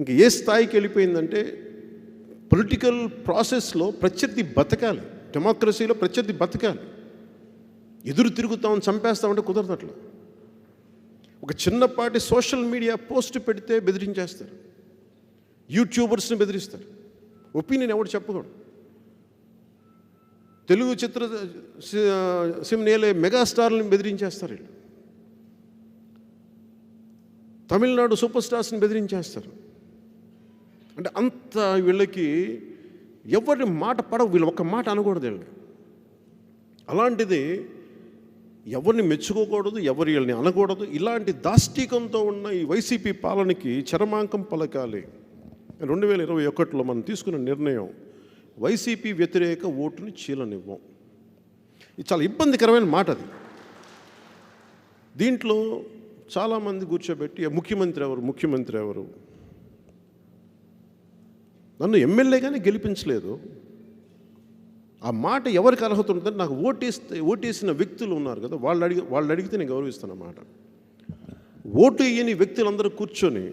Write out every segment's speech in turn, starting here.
ఇంక ఏ స్థాయికి వెళ్ళిపోయిందంటే పొలిటికల్ ప్రాసెస్లో ప్రత్యర్థి బతకాలి డెమోక్రసీలో ప్రత్యర్థి బతకాలి. ఎదురు తిరుగుతామని చంపేస్తామంటే కుదరదు అట్లా ఒక చిన్నపాటి సోషల్ మీడియా పోస్ట్ పెడితే బెదిరించేస్తారు. యూట్యూబర్స్ని బెదిరిస్తారు. ఒపీనియన్ ఎవడు చెప్పకూడదు. తెలుగు చిత్ర సిమ్నేలే మెగాస్టార్ని బెదిరించేస్తారు వీళ్ళు. తమిళనాడు సూపర్ స్టార్స్ని బెదిరించేస్తారు. అంటే అంత వీళ్ళకి ఎవరి మాట పడవు వీళ్ళు ఒక్క మాట అనకూడదు వీళ్ళు అలాంటిది ఎవరిని మెచ్చుకోకూడదు ఎవరి వీళ్ళని అనకూడదు ఇలాంటి దాష్టీకంతో ఉన్న ఈ వైసీపీ పాలనకి చరమాంకం పలకాలి. రెండు వేల ఇరవై ఒకటిలో మనం తీసుకున్న నిర్ణయం వైసీపీ వ్యతిరేక ఓటుని చీలనివ్వం. ఇది చాలా ఇబ్బందికరమైన మాట అది. దీంట్లో చాలామంది కూర్చోబెట్టి "ఆ ముఖ్యమంత్రి ఎవరు ముఖ్యమంత్రి ఎవరు నన్ను ఎమ్మెల్యేగానే గెలిపించలేదు. ఆ మాట ఎవరికి అర్హత ఉంటుందని నాకు ఓటేస్తే ఓటేసిన వ్యక్తులు ఉన్నారు కదా వాళ్ళు అడిగి వాళ్ళు అడిగితే నేను గౌరవిస్తాను అన్నమాట ఓటు వేయని వ్యక్తులందరూ కూర్చొని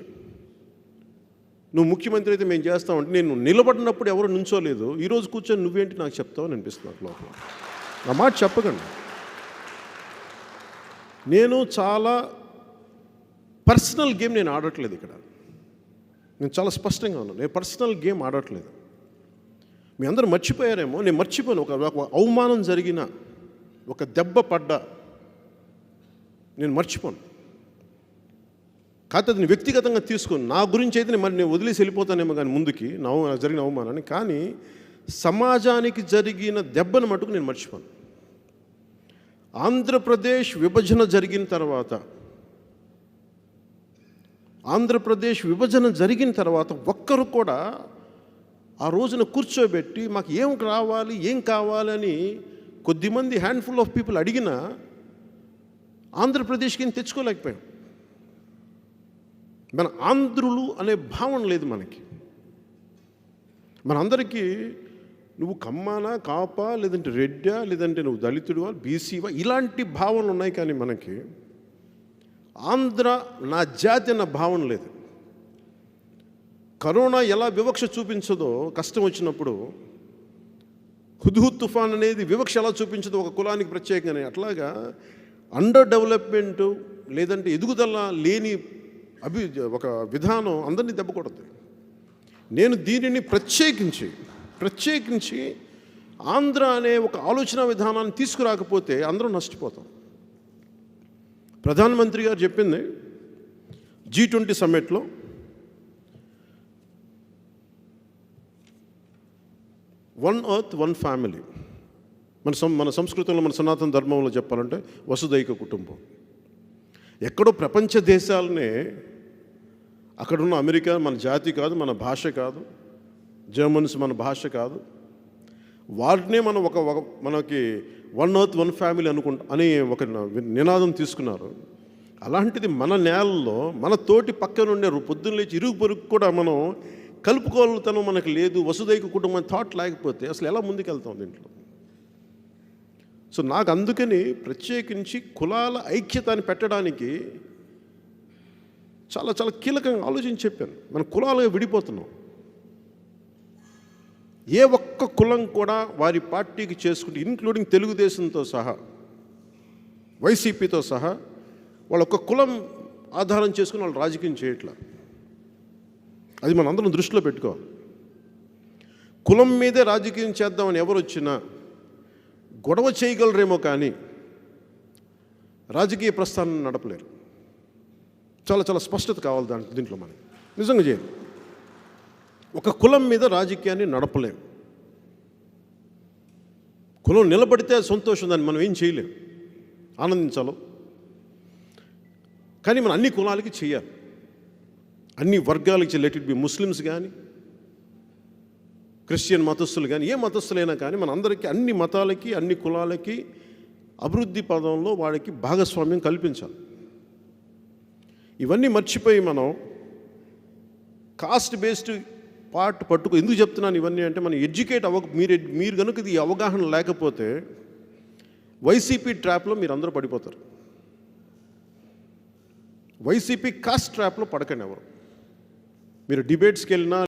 నువ్వు ముఖ్యమంత్రి అయితే మేము చేస్తామంటే నేను నిలబడినప్పుడు ఎవరు నుంచోలేదు. ఈరోజు కూర్చొని నువ్వేంటి నాకు చెప్తావు అనిపిస్తుంది నాకు లోపల. నా మాట చెప్పకండి. నేను చాలా పర్సనల్ గేమ్ నేను ఆడట్లేదు ఇక్కడ. నేను చాలా స్పష్టంగా ఉన్నాను. నేను పర్సనల్ గేమ్ ఆడట్లేదు. మీ అందరూ మర్చిపోయారేమో? నేను మర్చిపోయాను ఒక అవమానం జరిగిన ఒక దెబ్బ పడ్డా నేను మర్చిపోను. కాకపోతే నేను వ్యక్తిగతంగా తీసుకుని నా గురించి అయితే నేను మరి నేను వదిలేసి వెళ్ళిపోతానేమో కానీ ముందుకి నా నాకు జరిగిన అవమానాన్ని. కానీ సమాజానికి జరిగిన దెబ్బను మటుకు నేను మర్చిపోను. ఆంధ్రప్రదేశ్ విభజన జరిగిన తర్వాత ఆంధ్రప్రదేశ్ విభజన జరిగిన తర్వాత ఒక్కరు కూడా ఆ రోజున కూర్చోబెట్టి మాకు ఏం రావాలి ఏం కావాలని కొద్దిమంది హ్యాండ్ఫుల్ ఆఫ్ పీపుల్ అడిగినా ఆంధ్రప్రదేశ్కి ఏం తెచ్చుకోలేకపోయాం. మన ఆంధ్రులు అనే భావన లేదు మనకి. మనందరికీ నువ్వు కమ్మానా కాపా లేదంటే రెడ్డా లేదంటే నువ్వు దళితుడువా బీసీవా ఇలాంటి భావనలు ఉన్నాయి కానీ మనకి ఆంధ్ర నా జాతి అన్న భావన లేదు. కరోనా ఎలా వివక్ష చూపించదో కష్టం వచ్చినప్పుడు హుద్హుద్ తుఫాన్ అనేది వివక్ష ఎలా చూపించదో ఒక కులానికి ప్రత్యేకంగానే. అట్లాగా అండర్ డెవలప్మెంట్ లేదంటే ఎదుగుదల లేని అభి ఒక విధానం అందరినీ దెబ్బ నేను దీనిని ప్రత్యేకించి ప్రత్యేకించి ఆంధ్ర అనే ఒక ఆలోచన విధానాన్ని తీసుకురాకపోతే అందరం నష్టపోతాం. ప్రధానమంత్రి గారు చెప్పింది జీ ట్వంటీ సమ్మిట్లో వన్ ఎర్త్ వన్ ఫ్యామిలీ. మన సం మన సంస్కృతంలో మన సనాతన ధర్మంలో చెప్పాలంటే వసుదైక కుటుంబం. ఎక్కడో ప్రపంచ దేశాలనే అక్కడున్న అమెరికా మన జాతి కాదు మన భాష కాదు జర్మన్స్ మన భాష కాదు వాటినే మనం ఒక ఒక మనకి వన్ అర్త్ వన్ ఫ్యామిలీ అనుకుంటా అని ఒక నినాదం తీసుకున్నారు. అలాంటిది మన నేలలో మన తోటి పక్కన ఉండే పొద్దున్న లేచి ఇరుగు పొరుగు కూడా మనం కలుపుకోవాలతనం మనకు లేదు వసుదైక కుటుంబం థాట్ లేకపోతే అసలు ఎలా ముందుకెళ్తాం దీంట్లో? సో నాకు అందుకని ప్రత్యేకించి కులాల ఐక్యతని పెట్టడానికి చాలా చాలా కీలకంగా ఆలోచించి చెప్పాను. మన కులాలుగా విడిపోతున్నాం. ఏ ఒక్క కులం కూడా వారి పార్టీకి చేసుకుంటే ఇన్క్లూడింగ్ తెలుగుదేశంతో సహా వైసీపీతో సహా వాళ్ళ ఒక్క కులం ఆధారం చేసుకుని వాళ్ళు రాజకీయం చేయట్లా. అది మన అందరం దృష్టిలో పెట్టుకోవాలి కులం మీదే రాజకీయం చేద్దామని ఎవరు వచ్చినా గొడవ చేయగలరేమో కానీ రాజకీయ ప్రస్థానం నడపలేరు. చాలా చాలా స్పష్టత కావాలి దాంట్లో దీంట్లో మనకి. నిజంగా చేయాలి ఒక కులం మీద రాజకీయాన్ని నడపలేం. కులం నిలబడితే సంతోషం దాన్ని మనం ఏం చేయలేం. ఆనందించాలో. కానీ మనం అన్ని కులాలకి చేయాలి. అన్ని వర్గాలకి లెట్ ఇట్ బి ముస్లిమ్స్ కానీ క్రిస్టియన్ మతస్థులు కానీ ఏ మతస్థులైనా కానీ మన అందరికీ అన్ని మతాలకి అన్ని కులాలకి అభివృద్ధి పదంలో వాడికి భాగస్వామ్యం కల్పించాలి. ఇవన్నీ మర్చిపోయి మనం కాస్ట్ బేస్డ్ పార్ట్ పట్టుకు ఎందుకు చెప్తున్నాను ఇవన్నీ అంటే మనం ఎడ్యుకేట్ అవ్వక మీరు మీరు కనుక ఇది అవగాహన లేకపోతే వైసీపీ ట్రాప్లో మీరు అందరూ పడిపోతారు. వైసీపీ కాస్ట్ ట్రాప్లో పడకండి ఎవరు. మీరు డిబేట్స్కి వెళ్ళినా